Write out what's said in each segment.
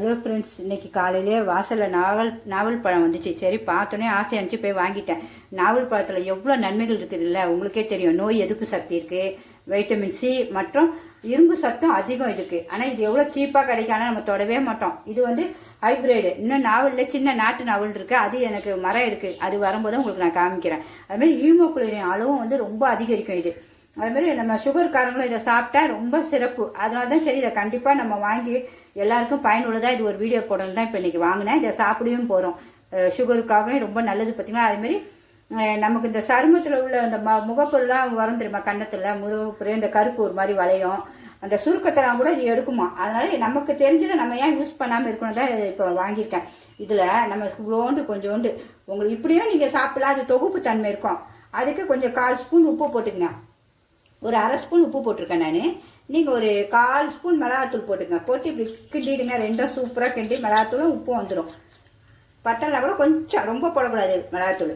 Hello friends இன்னைக்கு காலையிலே வாசலில் நாவல் நாவல் பழம் வந்துச்சு. சரி பார்த்தோன்னே ஆசை அனுப்பிச்சு போய் வாங்கிட்டேன். நாவல் பழத்தில் எவ்வளோ நன்மைகள் இருக்குதுல்ல? உங்களுக்கே தெரியும். நோய் எதிர்ப்பு சக்தி இருக்குது வைட்டமின் சி மற்றும் இரும்பு சத்தும் அதிகம் இருக்குது ஆனால் இது எவ்வளோ சீப்பாக கிடைக்கும்? ஆனால் நம்ம தொடவே மாட்டோம். இது வந்து ஹைப்ரிடு இன்னும் நாவலில் சின்ன நாட்டு நாவல் இருக்குது அது எனக்கு மரம் இருக்குது அது வரும்போது உங்களுக்கு நான் காமிக்கிறேன். அதுமாதிரி ஹீமோகுளோரின் அளவும் வந்து ரொம்ப அதிகரிக்கும் இது. அதுமாரி நம்ம சுகர்காரங்களும் இதை சாப்பிட்டா ரொம்ப சிறப்பு. அதனால தான் சரி இதை கண்டிப்பாக நம்ம வாங்கி எல்லாருக்கும் பயனுள்ளதாக இது ஒரு வீடியோ போடணும் தான் இப்போ இன்றைக்கி வாங்கினேன். இதை சாப்பிடவும் போகிறோம் சுகருக்காகவும் ரொம்ப நல்லது பார்த்தீங்கன்னா அதுமாரி நமக்கு இந்த சருமத்தில் உள்ள அந்த ம முகப்பொருள்லாம் வரும் தெரியுமா? கன்னத்தில் முருகப்பொரு இந்த கருப்பு ஒரு மாதிரி வளையும். அந்த சுருக்கத்தெல்லாம் கூட இது எடுக்குமா? அதனால நமக்கு தெரிஞ்சதை நம்ம ஏன் யூஸ் பண்ணாமல் இருக்கணும் தான் இப்போ வாங்கியிருக்கேன். இதில் நம்ம இவ்வளோண்டு கொஞ்சோண்டு. உங்களுக்கு இப்படியும் நீங்கள் சாப்பிடலாம். அது தொகுப்பு தன்மை இருக்கும். அதுக்கு கொஞ்சம் கால் ஸ்பூன் உப்பு போட்டுக்கங்க. ஒரு அரை ஸ்பூன் உப்பு போட்டிருக்கேன் நான். நீங்கள் ஒரு கால் ஸ்பூன் மிளகாத்தூள் போட்டுங்க போட்டு இப்படி கிண்டிடுங்க. ரெண்டும் சூப்பராக கிண்டி மிளகாத்தூளும் உப்பும் வந்துடும் பத்தலை கூட கொஞ்சம் ரொம்ப போடக்கூடாது மிளகாத்தூள்.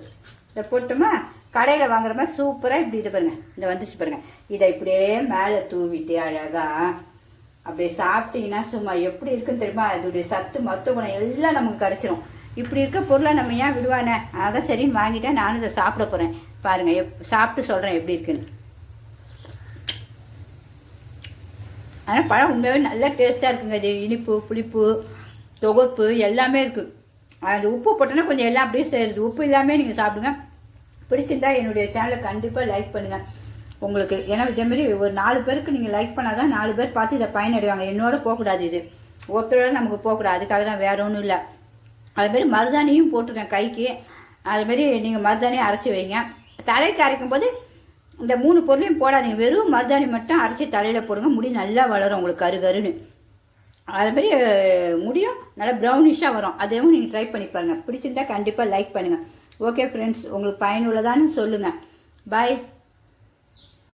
இதை போட்டோமா கடையில் வாங்குற மாதிரி சூப்பராக இப்படி இது பாருங்க. இந்த வந்துச்சு பாருங்க. இதை இப்படியே மேலே தூவிட்டு அழகாக அப்படியே சாப்பிட்டீங்கன்னா சும்மா எப்படி இருக்குன்னு தெரியுமா? அதோடைய சத்து மருத்துவ குணம் எல்லாம் நமக்கு கிடச்சிரும். இப்படி இருக்க பொருளை நம்ம ஏன் விடுவானே? அதான் சரின்னு வாங்கிட்டேன் நானும் இதை சாப்பிட போகிறேன் பாருங்கள் எப் சாப்பிட்டு சொல்கிறேன் எப்படி இருக்குன்னு. ஆனால் பழம் உண்மையாகவே நல்லா டேஸ்ட்டாக இருக்குங்க. இது இனிப்பு புளிப்பு தொகுப்பு எல்லாமே இருக்குது அந்த உப்பு போட்டோன்னா கொஞ்சம் எல்லாம் அப்படியே சேருது. உப்பு இல்லாமல் நீங்கள் சாப்பிடுங்க. பிடிச்சிருந்தா என்னுடைய சேனலை கண்டிப்பாக லைக் பண்ணுங்கள் உங்களுக்கு ஏன்னா இதேமாரி ஒரு நாலு பேருக்கு நீங்கள் லைக் பண்ணால் தான் நாலு பேர் பார்த்து இதை பயனடைவாங்க. என்னோட போகக்கூடாது இது. ஒருத்தரோட நமக்கு போகக்கூடாது. அதுக்காக தான் வேற ஒன்றும் இல்லை. அதுமாரி மருதாணியும் போட்டுருக்கேன் கைக்கு. அதுமாரி நீங்கள் மருதாணியும் அரைச்சி வைங்க. தலைக்கு அரைக்கும் போது இந்த மூணு பொருளையும் போடாதீங்க. வெறும் மருதாணி மட்டும் அரைச்சி தலையில் போடுங்க. முடி நல்லா வளரும் உங்களுக்கு கரு கருன்னு. அதுமாரி மாதிரி முடியும். நல்லா ப்ரௌனிஷாக வரும். அதையும் நீங்கள் ட்ரை பண்ணி பாருங்கள் பிடிச்சிருந்தா கண்டிப்பாக லைக் பண்ணுங்கள் ஓகே ஃப்ரெண்ட்ஸ் உங்களுக்கு பயனுள்ளதான்னு சொல்லுங்கள் பாய்